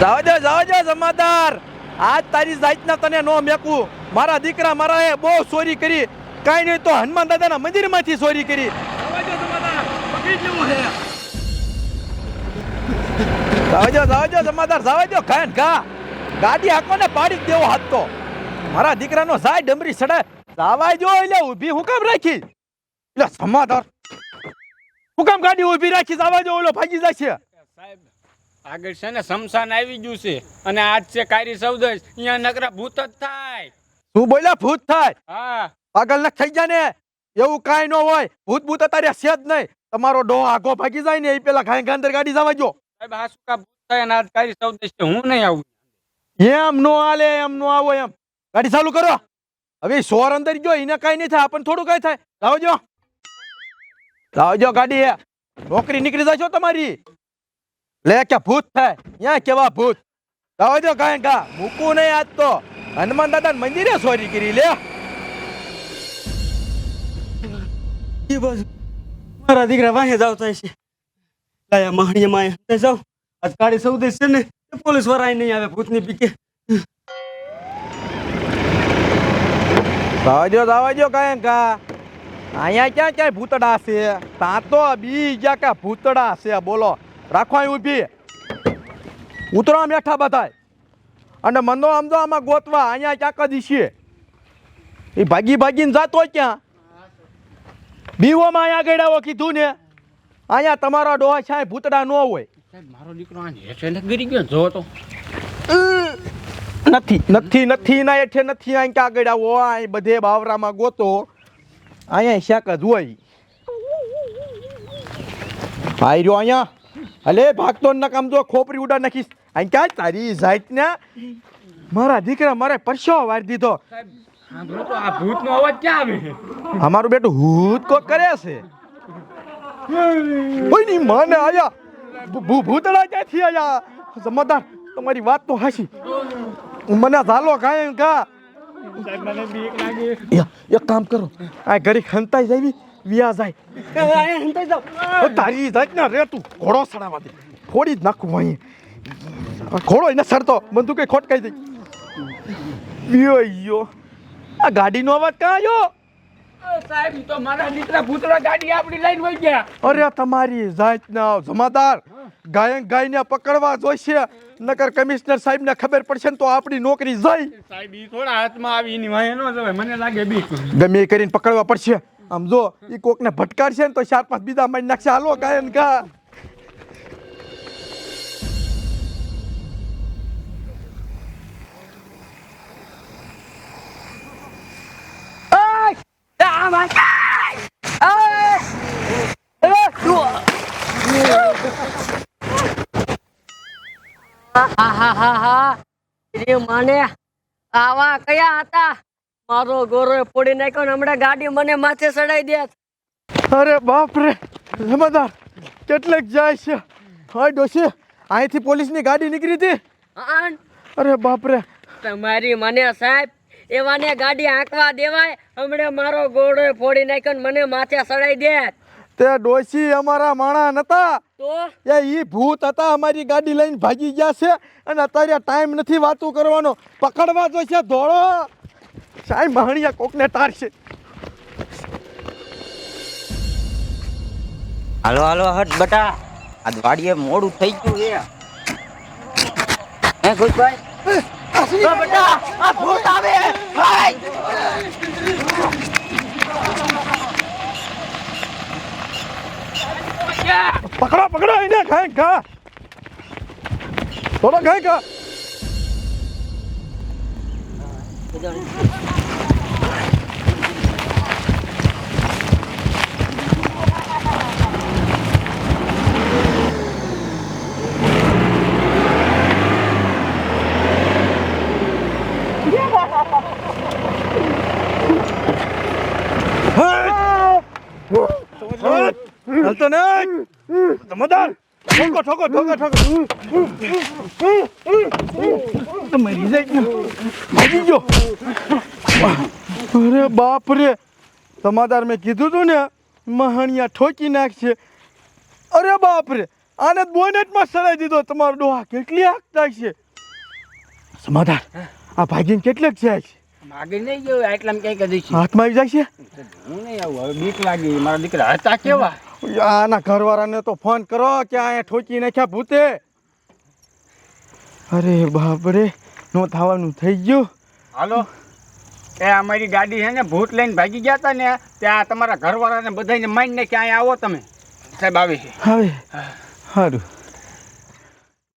જાવા દે જાવ દે જમાદાર. આજ તારી જાતના તને નો મેકું. મારા દીકરા મારા એ બહુ ચોરી કરી. કાંઈ નહીં તો હનુમાન દાદાના મંદિરમાંથી ચોરી કરી. જાવજો જાવજો જાવા જમાદાર જાવજો દો ખાન ખા ગાડી હાકો ને પાડી દેવો હાથ તો. મારા દીકરાનો સાય ડમરી સડાય જાવા જો એટલે ઊભી હું કામ રાખી? એટલે સમાધાર હું કામ ગાડી ઊભી રાખી જાવા જો ઓલો ભાગી છે સાહેબ આગળ છે ને શમશાન આવી ગયું છે. અને આજ છે કારી સૌદસ અહીંયા નકરા ભૂત જ થાય. તું બોલ્યા? ભૂત થાય? હા. પાગલ ન થઈ જાય ને એવું કાંઈ ન હોય. ભૂત ભૂત અત્યારે છે જ નહીં. તમારો ડો આગો ભાગી જાય ને એ પેલા ખાઈ ગાંધર ગાડી જવા જો સાહેબ આ શું ભૂત થાય અને આજ કારી સૌદસ છે? હું નહીં આવું. એમ નો હાલે એમ નો આવો એમ. ગાડી ચાલુ કરો. હવે સોર અંદર ગયો એને કાંઈ નહીં થાય આપણને થોડું કાંઈ થાય. લાવજો. લાવજો ગાડી. નોકરી નીકળી જાય છો તમારી. લે કે ભૂત થાય. ત્યાં કેવા ભૂત? લાવજો કાંઈ કા મૂકું નહીં આજ તો. હનુમાન દાદા મંદિરે સોરી કરી લે. મારા દીકરા વાહે જાવ થાય છે લાયા માણીએ માએ હંતે જાવ આજ કાળી સૌદેશ છે ને પોલીસવાળા નહીં આવે ભૂતની પીકે. આવજો આવજો કાંઈ કા અહીંયા ક્યાં ક્યાંય ભૂતડા છે? તાં તો બી ગયા કે ભૂતડા છે? બોલો. રાખો અહીં ઊભી ઉતરો બેઠા બધાય. અને મનો આમ જો આમાં ગોતવા અહીંયા ક્યાંક જ છીએ. એ ભાગી ભાગીને જાતો ક્યાં? બીવોમાં અહીંયા ગડાવો કીધું ને. અહીંયા તમારો ડોહા છે ભૂતડા ન હોય. મારો દીકરો હેઠે ગરી ગયો જો તો. નથી નથી નથી ના એઠે નથી અહીં ક્યાં ગડાવો અહીં બધે બાવરામાં ગોતો. અહીંયા શાક જ હોય રહ્યો અહીંયા. અલે ભાગતો ન કામ જો ખોપરી ઉડા નાખીશ. અહીં ક્યાં તારી જાત ને મારા દીકરા મારે પરસો વાર દીધો. આ ભૂતનો અવાજ ક્યાં આવે? અમારું બેટું ભૂત કોક કરે છે. ઓયની માને આયા. ભૂતડા ક્યાંથી આયા? જમાદાર તમારી વાત તો હાસી મને ઝાલો કાંઈ કા એક કામ કરો. આ ઘડી ખંતાઈ જાવી. વિયા જાય તારી જાત ના રે તું ઘોડો સડાવા દે. ફોડી જ નાખું અહીં. ઘોડો એને સડતો. ખોટ ખોટકાઈ દઈ યો યો. આ ગાડીનો અવાજ કાં આવ્યો સાહેબ તો મારા દીકરા ભૂતરા ગાડી આપણી લઈને વહી ગયા. અરે તમારી જાતના જમાદાર. ગાયન ગાયને પકડવા જોઈશે. નકર કમિશનર સાહેબને ખબર પડશે ને તો આપણી નોકરી જાય સાહેબ થોડા હાથમાં આવી એની વાય ન જવાય. મને લાગે બી ગમે એ કરીને પકડવા પડશે. આમ જો એ કોકને ભટકાડશે ને તો ચાર પાંચ બીજા મારી નાખશે. હાલો, ગાયન હા હા હા મને, આવા કયા હતા? મારો ગોરો ફોડી નાખ્યો ને હમણાં ગાડી મને માથે ચડાઈ દે અરે બાપ રે જમાદાર કેટલેક જાય છે. હા ડોશી અહીંથી પોલીસની ગાડી નીકળી હતી. અરે બાપ રે. તમારી મને સાહેબ એવાને ગાડી આંકવા દેવાય. હમણાં મારો ગોળો ફોડી નાખ્યો ને મને માથે ચડાઈ દે તે ડોશી અમારા માણા નતા. તો? એ ઈ ભૂત હતા અમારી ગાડી લઈને ભાગી ગયા છે. અને અત્યારે ટાઈમ નથી વાતું કરવાનો. પકડવા જોઈશે ધોળો. સાહેબ મહણિયા કોકને તારશે. હાલો હાલો હટ બટા. આ વાડીએ મોડું થઈ ગયું એ હે ખુશભાઈ? ઓ બટા આ ભૂત આવે. ભાઈ પકડો પકડો એને ખાય ખા થોડો ખાય ખા હાલતો નહીં જમાદાર ઠોકો ઠોકો ઠોકો ઠોકો તો મરી જાય. ભાગી ગયો. અરે બાપ રે. તમાદાર મેં કીધું તું ને મહાણિયા ઠોકી નાખશે. અરે બાપ રે. આને બોનેટમાં સડાઈ દીધો. તમારો ડોહા કેટલી આગતા છે? સમાધાન. આ ભાગીને કેટલેક જાય છે? માગે નહીં ગયો એટલા ક્યાંક જ હાથમાં આવી જાય હું નહીં આવું હવે બીક લાગી મારા દીકરા હતા કેવા? છે આના ઘરવાળાને તો ફોન કરો કે અહીંયા ઠોકી નાખ્યા ભૂતે. અરે બાપરે નો થવાનું થઈ ગયું. હાલો. એ અમારી ગાડી છે ને ભૂત લઈને ભાગી ગયા હતા ને ત્યાં તમારા ઘરવાળાને બધાને મારી ક્યાંય આવો તમે. સાહેબ આવે છે. હવે? સારું